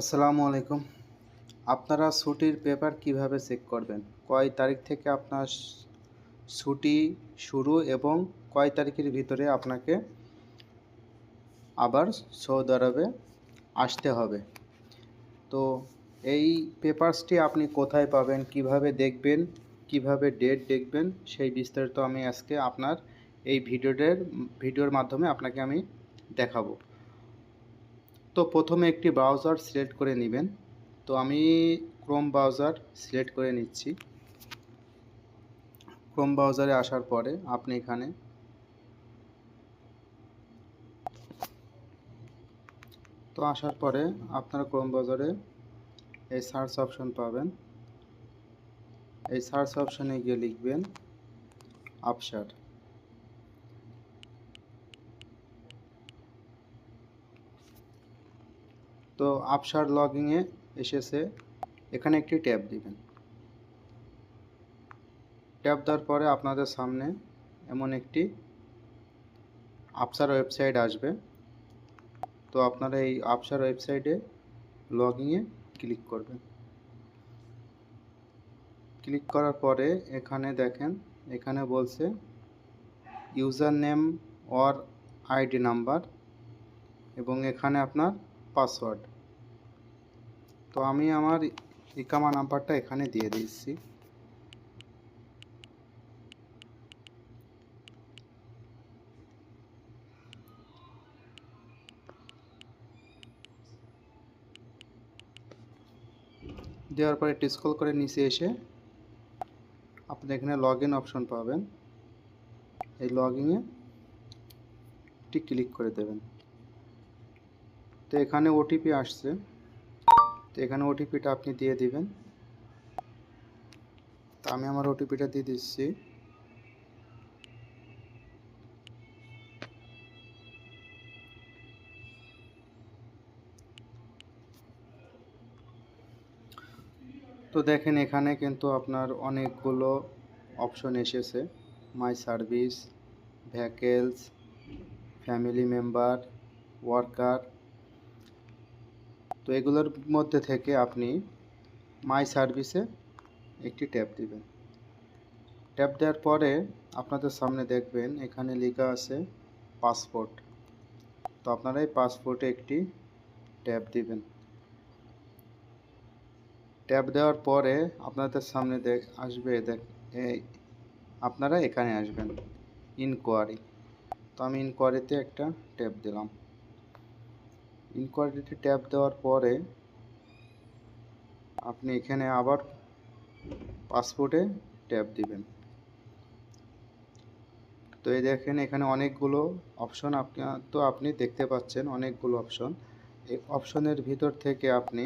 আসসালামু আলাইকুম। আপনারা ছুটির পেপার কীভাবে চেক করবেন? কয় তারিখ থেকে আপনার ছুটি শুরু এবং কয় তারিখের ভিতরে আপনাকে আবার সৌদি আরবে আসতে হবে? তো এই পেপারসটি আপনি কোথায় পাবেন, কীভাবে দেখবেন, কীভাবে ডেট দেখবেন, সেই বিস্তারিত আমি আজকে আপনার এই ভিডিওটার ভিডিওর মাধ্যমে আপনাকে আমি দেখাবো। তো প্রথমে একটি ব্রাউজার সিলেক্ট করে নেবেন। তো আমি ক্রোম ব্রাউজার সিলেক্ট করে নিচ্ছি। ক্রোম ব্রাউজারে আসার পরে আপনি এখানে তো আসার পরে আপনারা ক্রোম ব্রাউজারে এই সার্চ অপশন পাবেন। এই সার্চ অপশনে গিয়ে লিখবেন আপসার তো আপসার লগিংয়ে এসেছে, এখানে একটি ট্যাব দিবেন। ট্যাব দেওয়ার পরে আপনাদের সামনে এমন একটি আপসার ওয়েবসাইট আসবে। তো আপনারা এই আপসার ওয়েবসাইটে লগিংয়ে ক্লিক করবেন। ক্লিক করার পরে এখানে দেখেন, এখানে বলছে user name or ID number এবং এখানে আপনার পাসওয়ার্ড তো আমি আমার ইকামা নাম্বারটা এখানে দিয়ে দিচ্ছি দেওয়ার পরে একটু স্ক্রল করে নিচে এসে আপনি এখানে লগ ইন অপশন পাবেন। এই লগ ইনে ক্লিক করে দেবেন। তো এখানে ওটিপি আসছে। তো এখানে ওটিপিটা আপনি দিয়ে দিবেন। তো আমি আমার ওটিপিটা দিয়ে দিচ্ছি। তো দেখেন এখানে কিন্তু আপনার অনেকগুলো অপশন এসেছে। My service, vehicles, family member, worker তো এগুলোর মধ্যে থেকে আপনি মাই সার্ভিসে একটি ট্যাব দিবেন। ট্যাব দেওয়ার পরে আপনাদের সামনে দেখবেন এখানে লেখা আছে পাসপোর্ট। তো আপনারা এই পাসপোর্টে একটি ট্যাব দিবেন। ট্যাব দেওয়ার পরে আপনাদের সামনে দেখ, আসবে দেখ আপনারা এখানে আসবেন। ইনকোয়ারি তো আমি ইনকোয়ারিতে একটা ট্যাব দিলাম। ইনকোয়ারিতে ট্যাব দেওয়ার পরে আপনি এখানে আবার পাসপোর্টে ট্যাব দিবেন। তো এই দেখেন এখানে অনেকগুলো অপশন আপনি, তো আপনি দেখতে পাচ্ছেন অনেকগুলো অপশন এই অপশনের ভিতর থেকে আপনি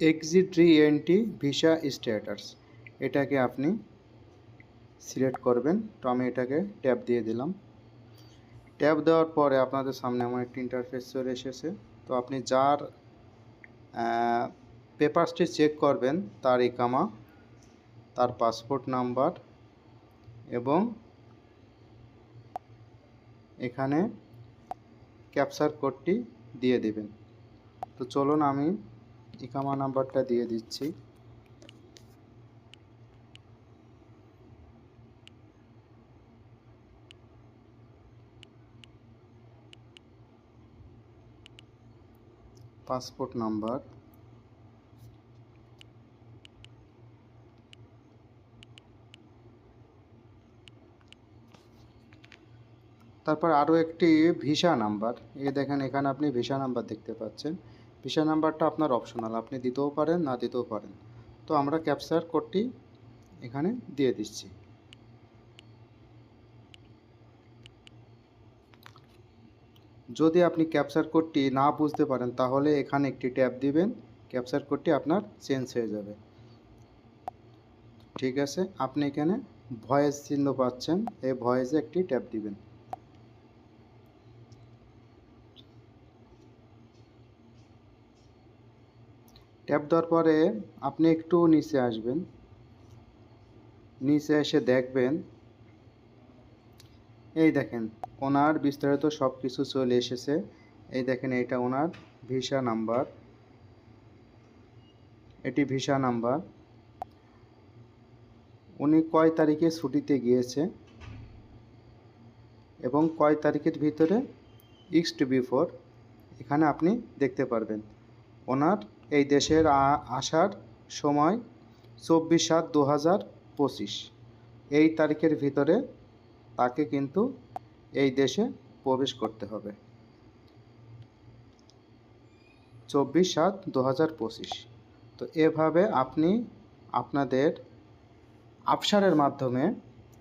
এক্সিট রি এনটি ভিসা স্ট্যাটাস এটাকে আপনি সিলেক্ট করবেন। তো আমি এটাকে ট্যাব দিয়ে দিলাম। ট্যাব দেওয়ার পরে আপনাদের সামনে আমার একটি ইন্টারফেস চলে এসেছে। তো আপনি যার পেপারসটি চেক করবেন, তার ইকামা, তার পাসপোর্ট নাম্বার এবং এখানে ক্যাপচার কোডটি দিয়ে দেবেন। তো চলুন আমি ইকামা নাম্বারটা দিয়ে দিচ্ছি। Passport number. তারপর আরও একটি ভিসা নাম্বার। এ দেখেন, এখানে আপনি ভিসা নাম্বার দেখতে পাচ্ছেন। ভিসা নাম্বারটা আপনার অপশনাল আপনি দিতেও পারেন, না দিতেও পারেন। তো আমরা ক্যাপচার কোডটি এখানে দিয়ে দিচ্ছি। যদি আপনি ক্যাপচার কোডটি না বুঝতে পারেন, তাহলে এখানে একটি ট্যাব দিবেন ক্যাপচার কোডটি আপনার চেঞ্জ হয়ে যাবে। ঠিক আছে? আপনি এখানে ভয়েস চিহ্ন পাচ্ছেন, এই ভয়েসে একটি ট্যাব দিবেন। ট্যাপ দেওয়ার পরে আপনি একটু নিচে আসবেন। নিচে এসে দেখবেন এই দেখেন, ওনার বিস্তারিত সব কিছু চলে এসেছে। এই দেখেন এটা ওনার ভিসা নাম্বার। এটি ভিসা নাম্বার। উনি কয় তারিখে ছুটিতে গিয়েছে এবং কয় তারিখের ভিতরে ইক্সট বিফোর এখানে আপনি দেখতে পারবেন। ওনার এই দেশের আসার সময় চব্বিশ সাত দু এই তারিখের ভিতরে তাকে কিন্তু এই দেশে প্রবেশ করতে হবে। চব্বিশ সাত দু তো এভাবে আপনি আপনাদের আফসারের মাধ্যমে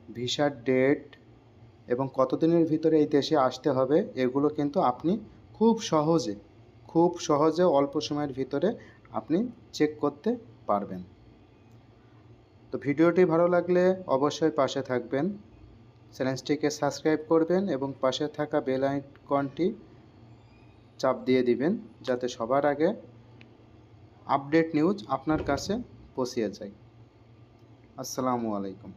ভিসার ডেট এবং কতদিনের ভিতরে এই দেশে আসতে হবে এগুলো কিন্তু আপনি খুব সহজে খুব সহজে অল্প সময়ের ভিতরে আপনি চেক করতে পারবেন। তো ভিডিওটি ভালো লাগলে অবশ্যই পাশে থাকবেন। চ্যানেলটিকে সাবস্ক্রাইব করবেন এবং পাশে থাকা বেল আইকনটি চাপ দিয়ে দিবেন যাতে সবার আগে আপডেট নিউজ আপনার কাছে পৌঁছিয়ে যায়। আসসালামু আলাইকুম।